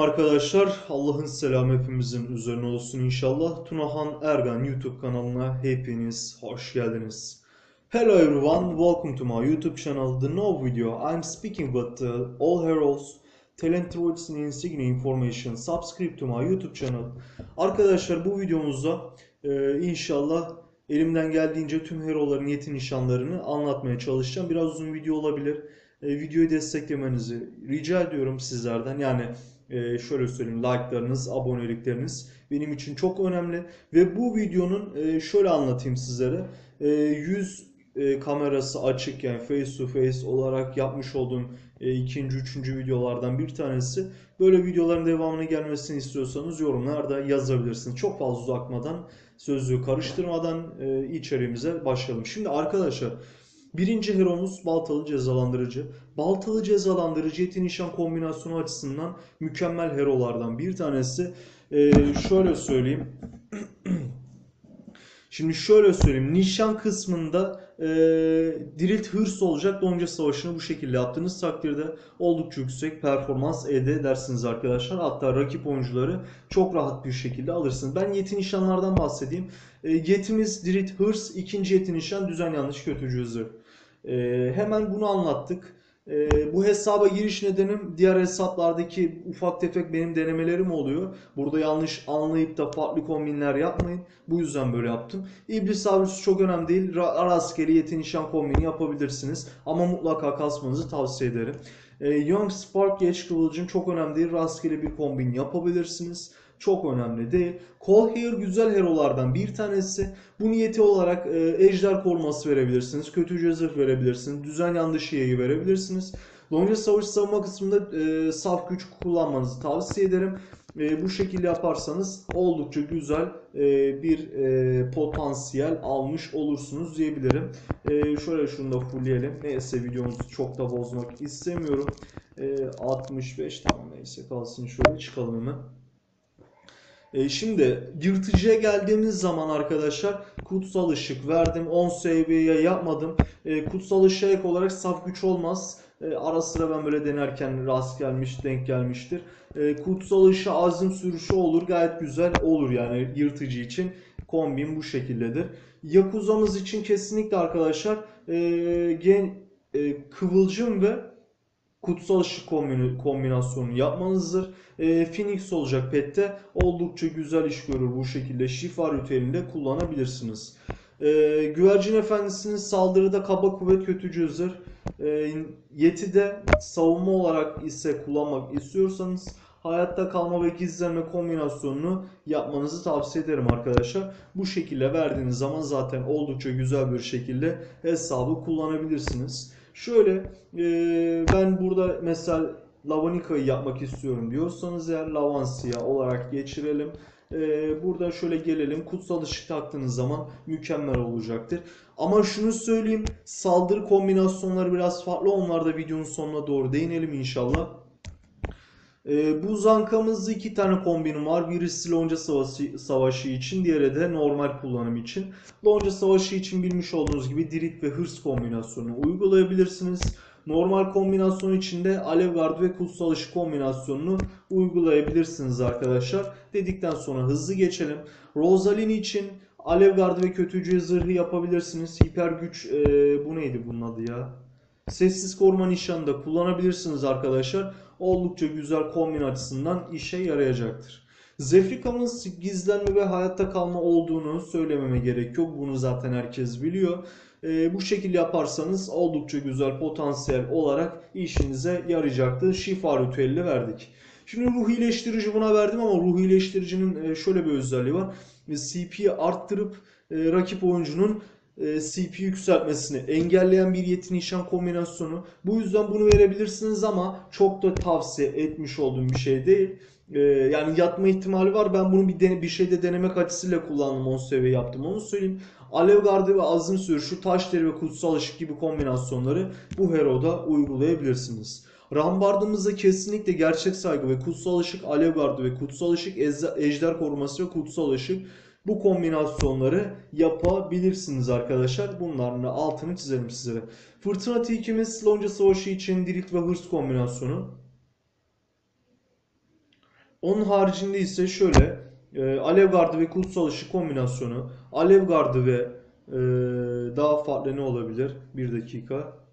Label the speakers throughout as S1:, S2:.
S1: Arkadaşlar. Allah'ın selamı hepimizin üzerine olsun inşallah. Tunahan Ergan YouTube kanalına hepiniz hoş geldiniz. Hello everyone, welcome to my YouTube channel. The no video I'm speaking with uh, all heroes, talent awards and insignia information. Subscribe to my YouTube channel. Arkadaşlar bu videomuzda e, inşallah elimden geldiğince tüm heroların yeti nişanlarını anlatmaya çalışacağım. Biraz uzun video olabilir e, videoyu desteklemenizi rica ediyorum sizlerden. Yani e, şöyle söyleyeyim like'larınız, abonelikleriniz benim için çok önemli. Ve bu videonun e, şöyle anlatayım sizlere. E, yüz e, kamerası açık yani face to face olarak yapmış olduğum e, ikinci, üçüncü videolardan bir tanesi. Böyle videoların devamını gelmesini istiyorsanız yorumlarda yazabilirsiniz. Çok fazla uzatmadan, sözlüğü karıştırmadan e, içeriğimize başlayalım. Şimdi arkadaşlar Birinci heromuz baltalı cezalandırıcı. Baltalı cezalandırıcı eti nişan kombinasyonu açısından mükemmel herolardan bir tanesi. Ee, şöyle söyleyeyim. Şimdi şöyle söyleyeyim. Nişan kısmında e, Dirilt hırs olacak. Donca Savaşı'nı bu şekilde yaptığınız takdirde oldukça yüksek performans elde edersiniz arkadaşlar. Hatta rakip oyuncuları çok rahat bir şekilde alırsınız. Ben yeti nişanlardan bahsedeyim. E, yetimiz Dirilt hırs, ikinci yeti nişan düzen yanlış kötücü zırh. E, hemen bunu anlattık. E, bu hesaba giriş nedenim diğer hesaplardaki ufak tefek benim denemelerim oluyor. Burada yanlış anlayıp da farklı kombinler yapmayın. Bu yüzden böyle yaptım. İblis avcısı çok önemli değil. Ra rastgele yeti nişan kombini yapabilirsiniz. Ama mutlaka kasmanızı tavsiye ederim. E, Young Spark Geç Kıvılcım çok önemli değil. Rastgele bir kombin yapabilirsiniz çok önemli değil. Colhair güzel herolardan bir tanesi. Bu niyeti olarak e, ejder koruması verebilirsiniz. Kötü cezir verebilirsiniz. Düzen yandışı yayı verebilirsiniz. Lonca savaş savunma kısmında e, saf güç kullanmanızı tavsiye ederim. E, bu şekilde yaparsanız oldukça güzel e, bir e, potansiyel almış olursunuz diyebilirim. E, şöyle şunu da fullleyelim. Neyse videomuzu çok da bozmak istemiyorum. E, 65 tamam neyse kalsın şöyle çıkalım hemen. E, şimdi yırtıcıya geldiğimiz zaman arkadaşlar kutsal ışık verdim. 10 seviyeye yapmadım. E, kutsal ışığa ek olarak saf güç olmaz. E, ara sıra ben böyle denerken rast gelmiş, denk gelmiştir. E, kutsal ışığı azim sürüşü olur. Gayet güzel olur yani yırtıcı için. Kombin bu şekildedir. Yakuza'mız için kesinlikle arkadaşlar e, gen, e, kıvılcım ve kutsal ışık kombinasyonu yapmanızdır. E, Phoenix olacak pette. Oldukça güzel iş görür bu şekilde. Şifa ritüelinde kullanabilirsiniz. E, Güvercin Efendisi'nin saldırıda kaba kuvvet kötücü zırh. E, Yeti'de savunma olarak ise kullanmak istiyorsanız hayatta kalma ve gizlenme kombinasyonunu yapmanızı tavsiye ederim arkadaşlar. Bu şekilde verdiğiniz zaman zaten oldukça güzel bir şekilde hesabı kullanabilirsiniz. Şöyle e, ben burada mesela Lavanika'yı yapmak istiyorum diyorsanız eğer Lavansia olarak geçirelim. E, burada şöyle gelelim. Kutsal ışık taktığınız zaman mükemmel olacaktır. Ama şunu söyleyeyim. Saldırı kombinasyonları biraz farklı. Onlar da videonun sonuna doğru değinelim inşallah. E, bu zankamızda iki tane kombinim var. Birisi Lonca Savaşı, Savaşı için, diğeri de normal kullanım için. Lonca Savaşı için bilmiş olduğunuz gibi Dirit ve Hırs kombinasyonunu uygulayabilirsiniz. Normal kombinasyon içinde Alev Gardı ve Kutsal Işık kombinasyonunu uygulayabilirsiniz arkadaşlar. Dedikten sonra hızlı geçelim. Rosaline için Alev Gardı ve Kötücü Zırhı yapabilirsiniz. Hiper güç e, bu neydi bunun adı ya? Sessiz koruma nişanında kullanabilirsiniz arkadaşlar. Oldukça güzel kombin açısından işe yarayacaktır. Zefrika'mız gizlenme ve hayatta kalma olduğunu söylememe gerek yok. Bunu zaten herkes biliyor. E, bu şekilde yaparsanız oldukça güzel potansiyel olarak işinize yarayacaktır. Şifa ritüelini verdik. Şimdi ruh iyileştirici buna verdim ama ruh iyileştiricinin şöyle bir özelliği var. CP'yi arttırıp e, rakip oyuncunun e, CP yükseltmesini engelleyen bir yeti nişan kombinasyonu. Bu yüzden bunu verebilirsiniz ama çok da tavsiye etmiş olduğum bir şey değil. E, yani yatma ihtimali var. Ben bunu bir, dene, bir şeyde denemek açısıyla kullandım 10 seviye yaptım onu söyleyeyim. Alev gardı ve azim sürüşü, taş deri ve kutsal ışık gibi kombinasyonları bu hero'da uygulayabilirsiniz. Rambardımızda kesinlikle gerçek saygı ve kutsal ışık, alev gardı ve kutsal ışık, ejder koruması ve kutsal ışık bu kombinasyonları yapabilirsiniz arkadaşlar. Bunların altını çizelim sizlere. Fırtına tilkimiz Lonca Savaşı için Dirit ve Hırs kombinasyonu. Onun haricinde ise şöyle e, Alev Gardı ve Kutsal Işık kombinasyonu. Alev Gardı ve e, daha farklı ne olabilir? Bir dakika.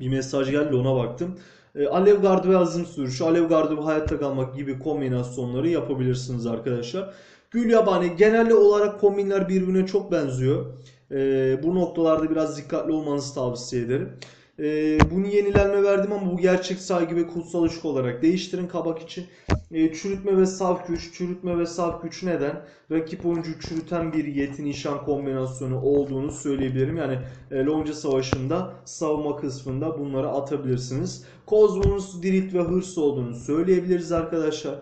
S1: Bir mesaj geldi ona baktım. E, Alev Gardı ve Azim Sürüşü, Alev Gardı ve Hayatta Kalmak gibi kombinasyonları yapabilirsiniz arkadaşlar. Gül yabani genel olarak kombinler birbirine çok benziyor. E, bu noktalarda biraz dikkatli olmanızı tavsiye ederim. E, bunu yenilenme verdim ama bu gerçek saygı ve kutsal ışık olarak değiştirin kabak için. E, çürütme ve saf güç, çürütme ve saf güç neden? Rakip oyuncu çürüten bir yeti nişan kombinasyonu olduğunu söyleyebilirim. Yani e, Lonca Savaşı'nda savunma kısmında bunları atabilirsiniz. Kozmon'un dirilt ve hırs olduğunu söyleyebiliriz arkadaşlar.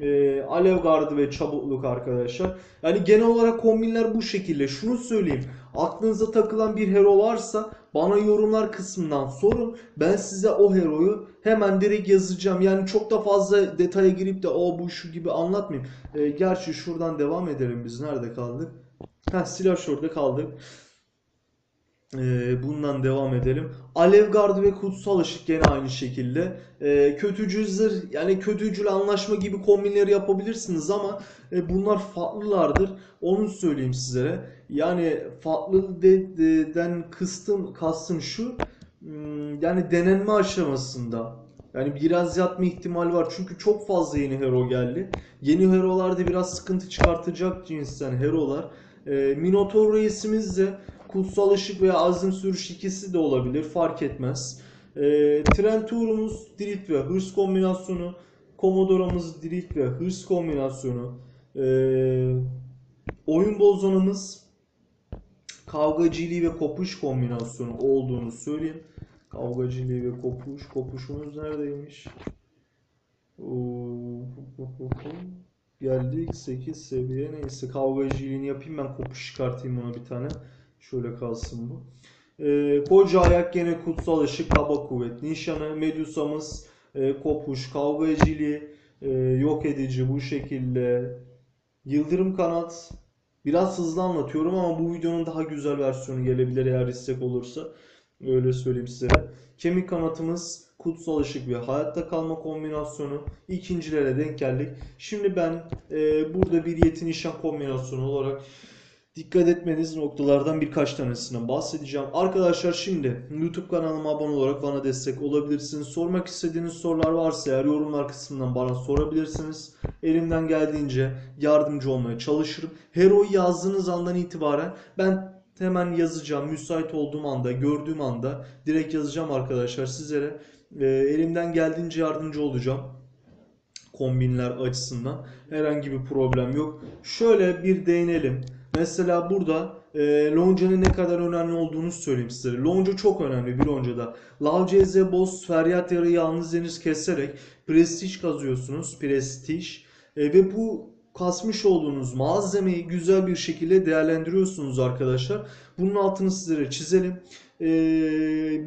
S1: E, alev gardı ve çabukluk arkadaşlar. Yani genel olarak kombinler bu şekilde. Şunu söyleyeyim. Aklınıza takılan bir hero varsa bana yorumlar kısmından sorun. Ben size o heroyu hemen direkt yazacağım. Yani çok da fazla detaya girip de o bu şu gibi anlatmayayım. E, gerçi şuradan devam edelim biz. Nerede kaldık? Heh, silah şurada kaldık. Ee, bundan devam edelim. Alev Gardı ve Kutsal Işık gene aynı şekilde. Ee, yani kötücül anlaşma gibi kombinleri yapabilirsiniz ama e, bunlar farklılardır. Onu söyleyeyim sizlere. Yani farklı de- de- den kıstım kastım şu. hmm, Yani denenme aşamasında. Yani biraz yatma ihtimali var. Çünkü çok fazla yeni hero geldi. Yeni herolarda biraz sıkıntı çıkartacak cinsten herolar. Ee, Minotaur reisimiz de Kutsal Işık veya Azim Sürüş ikisi de olabilir. Fark etmez. E, Trenturumuz Dirit ve Hırs kombinasyonu. Commodora'mız Dirit ve Hırs kombinasyonu. E, oyun bozanımız Kavgaciliği ve Kopuş kombinasyonu olduğunu söyleyeyim. Kavgaciliği ve Kopuş. Kopuşumuz neredeymiş? Geldik 8 seviye neyse kavgacılığını yapayım ben kopuş çıkartayım ona bir tane. Şöyle kalsın bu. Ee, koca ayak gene kutsal ışık kaba kuvvet. Nişanı Medusa'mız e, kopuş kavgacılığı e, yok edici bu şekilde. Yıldırım kanat. Biraz hızlı anlatıyorum ama bu videonun daha güzel versiyonu gelebilir eğer istek olursa. Öyle söyleyeyim size. Kemik kanatımız kutsal ışık ve hayatta kalma kombinasyonu. İkincilere denk geldik. Şimdi ben e, burada bir yeti nişan kombinasyonu olarak dikkat etmeniz noktalardan birkaç tanesinden bahsedeceğim. Arkadaşlar şimdi YouTube kanalıma abone olarak bana destek olabilirsiniz. Sormak istediğiniz sorular varsa eğer yorumlar kısmından bana sorabilirsiniz. Elimden geldiğince yardımcı olmaya çalışırım. Hero'yu yazdığınız andan itibaren ben hemen yazacağım. Müsait olduğum anda, gördüğüm anda direkt yazacağım arkadaşlar sizlere. Ee, elimden geldiğince yardımcı olacağım kombinler açısından herhangi bir problem yok. Şöyle bir değinelim. Mesela burada e, Lonca'nın ne kadar önemli olduğunu söyleyeyim size. Lonca çok önemli bir Lonca'da. Lav CZ Boss Feryat Yarı yalnız deniz keserek prestij kazıyorsunuz. Prestij. E, ve bu kasmış olduğunuz malzemeyi güzel bir şekilde değerlendiriyorsunuz arkadaşlar. Bunun altını sizlere çizelim. E,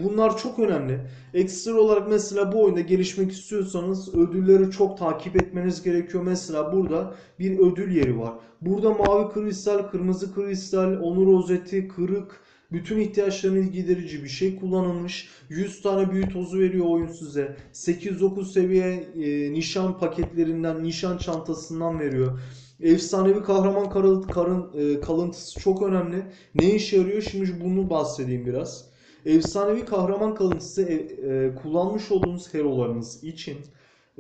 S1: bunlar çok önemli. Ekstra olarak mesela bu oyunda gelişmek istiyorsanız ödülleri çok takip etmeniz gerekiyor. Mesela burada bir ödül yeri var. Burada mavi kristal, kırmızı kristal, onur rozeti, kırık, bütün ihtiyaçlarını giderici bir şey kullanılmış. 100 tane büyü tozu veriyor oyun size. 8-9 seviye e, nişan paketlerinden, nişan çantasından veriyor. Efsanevi kahraman karın, karın, e, kalıntısı çok önemli. Ne işe yarıyor? Şimdi bunu bahsedeyim biraz. Efsanevi kahraman kalıntısı e, e, kullanmış olduğunuz herolarınız için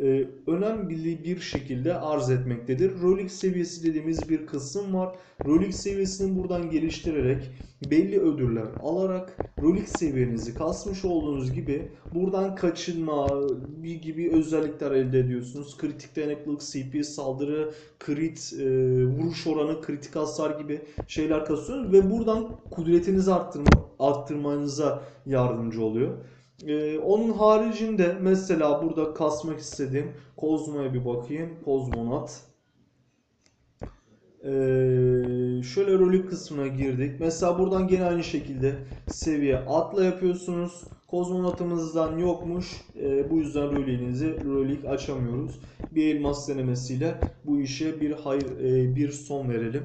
S1: e, önemli bir şekilde arz etmektedir. Rolex seviyesi dediğimiz bir kısım var. Rolex seviyesini buradan geliştirerek belli ödüller alarak Rolex seviyenizi kasmış olduğunuz gibi buradan kaçınma gibi özellikler elde ediyorsunuz. Kritik dayanıklılık, CP saldırı, crit, e, vuruş oranı, kritik hasar gibi şeyler kasıyorsunuz ve buradan kudretinizi arttırma, arttırmanıza yardımcı oluyor. Ee, onun haricinde mesela burada kasmak istediğim Kozmo'ya bir bakayım. Kozmonat. Ee, şöyle rolü kısmına girdik. Mesela buradan gene aynı şekilde seviye atla yapıyorsunuz. Kozmonatımızdan yokmuş. Ee, bu yüzden rolinizi rolik açamıyoruz. Bir elmas denemesiyle bu işe bir hayır e, bir son verelim.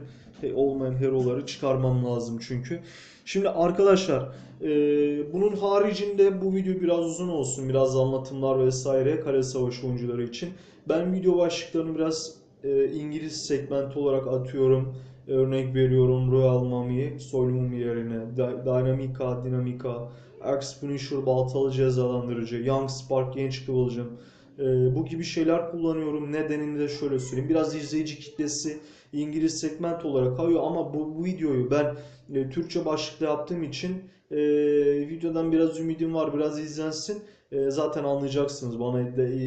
S1: Olmayan hero'ları çıkarmam lazım çünkü. Şimdi arkadaşlar e, bunun haricinde bu video biraz uzun olsun. Biraz anlatımlar vesaire kare savaşı oyuncuları için. Ben video başlıklarını biraz e, İngiliz segmenti olarak atıyorum. Örnek veriyorum Royal Mummy, Soul Mummy yerine Dy- Dynamica, Dinamika, Axe Punisher, Baltalı Cezalandırıcı, Young Spark, Genç Kıvılcım. E, bu gibi şeyler kullanıyorum. Nedenini de şöyle söyleyeyim. Biraz izleyici kitlesi İngiliz segment olarak kayıyor ama bu, videoyu ben e, Türkçe başlıkta yaptığım için e, videodan biraz ümidim var. Biraz izlensin. E, zaten anlayacaksınız. Bana de, e,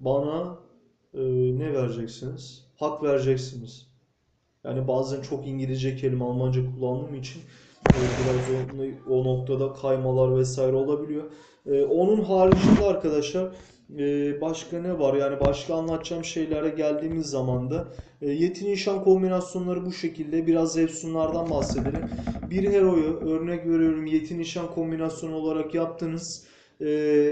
S1: bana e, ne vereceksiniz? Hak vereceksiniz. Yani bazen çok İngilizce kelime Almanca kullandığım için e, biraz o, o noktada kaymalar vesaire olabiliyor. E, onun haricinde arkadaşlar e, başka ne var? Yani başka anlatacağım şeylere geldiğimiz zaman da e, yeti nişan kombinasyonları bu şekilde. Biraz Efsunlardan bahsedelim. Bir hero'yu örnek veriyorum yeti nişan kombinasyonu olarak yaptınız. E,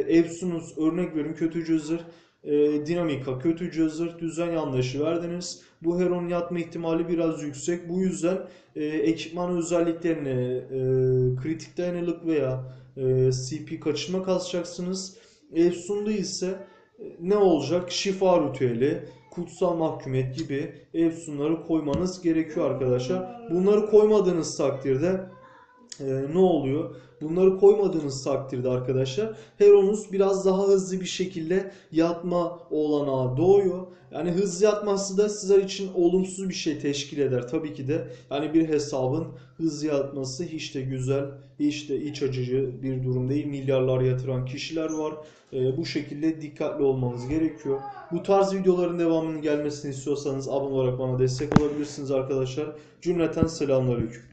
S1: Efsunuz örnek veriyorum kötü cüzdür. E, dinamika, kötü cüzdür, düzen yanlışı verdiniz. Bu heronun yatma ihtimali biraz yüksek. Bu yüzden e, ekipman özelliklerini e, kritik dayanıklık veya e, CP kaçırma kasacaksınız. Efsun'da ise e, ne olacak? Şifa ritüeli, kutsal mahkumiyet gibi Efsunları koymanız gerekiyor arkadaşlar. Bunları koymadığınız takdirde e, ne oluyor? Bunları koymadığınız takdirde arkadaşlar Heronus biraz daha hızlı bir şekilde yatma olanağı doğuyor. Yani hızlı yatması da sizler için olumsuz bir şey teşkil eder tabii ki de. Yani bir hesabın hızlı yatması hiç de güzel, hiç de iç acıcı bir durum değil. Milyarlar yatıran kişiler var. E, bu şekilde dikkatli olmanız gerekiyor. Bu tarz videoların devamının gelmesini istiyorsanız abone olarak bana destek olabilirsiniz arkadaşlar. Cümleten selamünaleyküm.